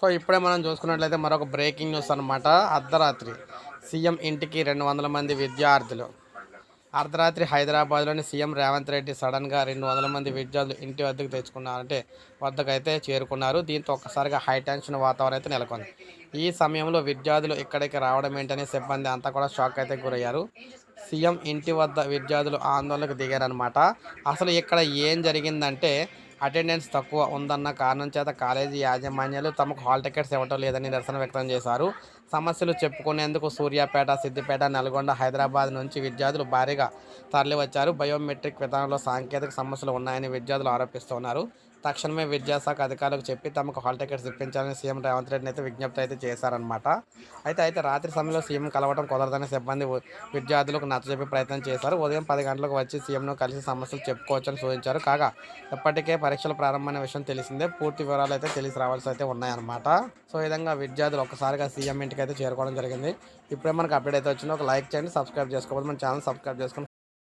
So ఇప్పుడే మనం చూసుకున్నట్లయితే మరొక బ్రేకింగ్ న్యూస్ అనమాట అర్ధరాత్రి సీఎం ఇంటికి రెండు వందల మంది విద్యార్థులు. అర్ధరాత్రి హైదరాబాద్లోని సీఎం రేవంత్ రెడ్డి సడన్గా రెండు వందల మంది విద్యార్థులు ఇంటి వద్దకు తెచ్చుకున్నారంటే వద్దకు వద్దకైతే చేరుకున్నారు. దీంతో ఒక్కసారిగా హై టెన్షన్ వాతావరణం అయితే నెలకొంది. ఈ సమయంలో విద్యార్థులు ఇక్కడికి రావడం ఏంటనే సిబ్బంది అంతా కూడా షాక్ అయితే గురయ్యారు. సీఎం ఇంటి వద్ద విద్యార్థులు ఆందోళనకు దిగారనమాట అసలు ఇక్కడ ఏం జరిగిందంటే అటెండెన్స్ తక్కువ ఉందన్న కారణం చేత కాలేజీ యాజమాన్యాలు తమకు హాల్ టికెట్స్ ఇవ్వటం లేదని నిరసన వ్యక్తం చేశారు. సమస్యలు చెప్పుకునేందుకు సూర్యాపేట సిద్దిపేట నల్గొండ హైదరాబాద్ నుంచి విద్యార్థులు భారీగా తరలివచ్చారు. బయోమెట్రిక్ విధానంలో సాంకేతిక సమస్యలు ఉన్నాయని విద్యార్థులు ఆరోపిస్తున్నారు. తక్షణమే విద్యాశాఖ అధికారులకు చెప్పి తమకు హాల్ టికెట్స్ ఇప్పించాలని సీఎం రేవంత్ రెడ్డిని అయితే విజ్ఞప్తి అయితే చేశారనమాట అయితే అయితే రాత్రి సమయంలో సీఎం కలవడం కుదరదని సిబ్బంది విద్యార్థులకు నచ్చజెప్పే ప్రయత్నం చేశారు. ఉదయం పది గంటలకు వచ్చి సీఎంను కలిసి సమస్యలు చెప్పుకోవచ్చని సూచించారు. కాగా ఇప్పటికే పరీక్షలు ప్రారంభమైన విషయం తెలిసిందే. పూర్తి వివరాలు అయితే తెలిసి రావాల్సి అయితే ఉన్నాయన్నమాట. సో ఈ విధంగా విద్యార్థులు ఒక్కసారిగా సీఎం ఇంటికి అయితే చేరుకోవడం జరిగింది. ఇప్పుడే మనకు అప్డేట్ అయితే వచ్చింది. ఒక లైక్ చేయండి సబ్స్క్రైబ్ చేసుకోవాలి మన ఛానల్ సబ్స్క్రైబ్ చేసుకొని